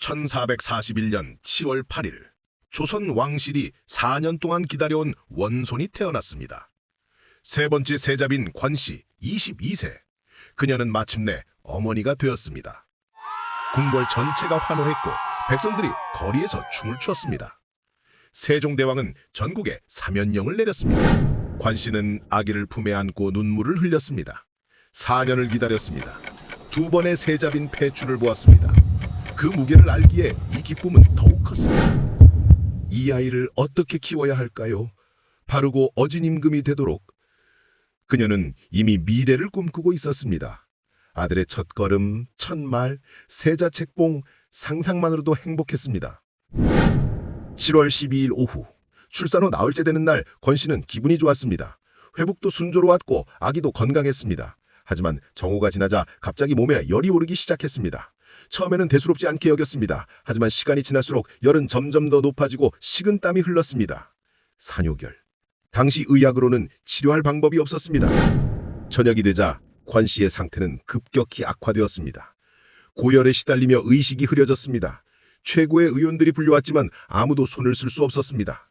1441년 7월 8일 조선 왕실이 4년 동안 기다려온 원손이 태어났습니다. 세 번째 세자빈 관씨 22세. 그녀는 마침내 어머니가 되었습니다. 궁궐 전체가 환호했고 백성들이 거리에서 춤을 추었습니다. 세종대왕은 전국에 사면령을 내렸습니다. 관씨는 아기를 품에 안고 눈물을 흘렸습니다. 4년을 기다렸습니다. 두 번의 세자빈 폐출을 보았습니다. 그 무게를 알기에 이 기쁨은 더욱 컸습니다. 이 아이를 어떻게 키워야 할까요? 바르고 어진 임금이 되도록. 그녀는 이미 미래를 꿈꾸고 있었습니다. 아들의 첫걸음, 첫말, 세자 책봉, 상상만으로도 행복했습니다. 7월 12일 오후, 출산 후 나흘째 되는 날 권 씨는 기분이 좋았습니다. 회복도 순조로웠고 아기도 건강했습니다. 하지만 정오가 지나자 갑자기 몸에 열이 오르기 시작했습니다. 처음에는 대수롭지 않게 여겼습니다. 하지만 시간이 지날수록 열은 점점 더 높아지고 식은 땀이 흘렀습니다. 산요결. 당시 의학으로는 치료할 방법이 없었습니다. 저녁이 되자 관 씨의 상태는 급격히 악화되었습니다. 고열에 시달리며 의식이 흐려졌습니다. 최고의 의원들이 불려왔지만 아무도 손을 쓸 수 없었습니다.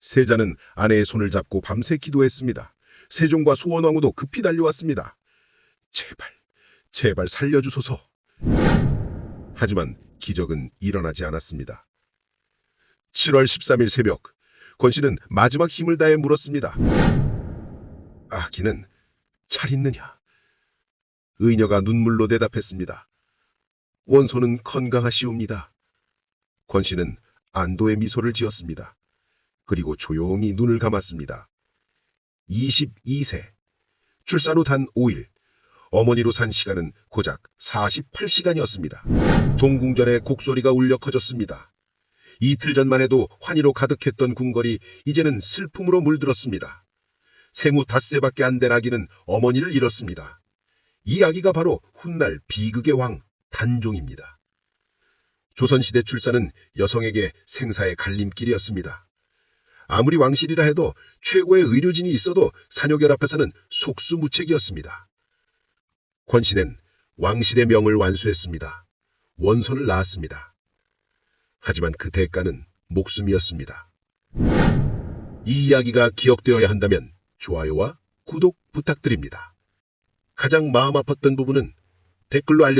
세자는 아내의 손을 잡고 밤새 기도했습니다. 세종과 소원왕후도 급히 달려왔습니다. 제발, 제발 살려주소서. 하지만 기적은 일어나지 않았습니다. 7월 13일 새벽, 권 씨는 마지막 힘을 다해 물었습니다. 아기는 잘 있느냐? 의녀가 눈물로 대답했습니다. 원소는 건강하시옵니다. 권 씨는 안도의 미소를 지었습니다. 그리고 조용히 눈을 감았습니다. 22세. 출산 후 단 5일. 어머니로 산 시간은 고작 48시간이었습니다. 동궁전에 곡소리가 울려 커졌습니다. 이틀 전만 해도 환희로 가득했던 궁궐이 이제는 슬픔으로 물들었습니다. 생후 닷새밖에 안 된 아기는 어머니를 잃었습니다. 이 아기가 바로 훗날 비극의 왕 단종입니다. 조선시대 출산은 여성에게 생사의 갈림길이었습니다. 아무리 왕실이라 해도 최고의 의료진이 있어도 산요결 앞에서는 속수무책이었습니다. 권씨는 왕실의 명을 완수했습니다. 원손을 낳았습니다. 하지만 그 대가는 목숨이었습니다. 이 이야기가 기억되어야 한다면 좋아요와 구독 부탁드립니다. 가장 마음 아팠던 부분은 댓글로 알려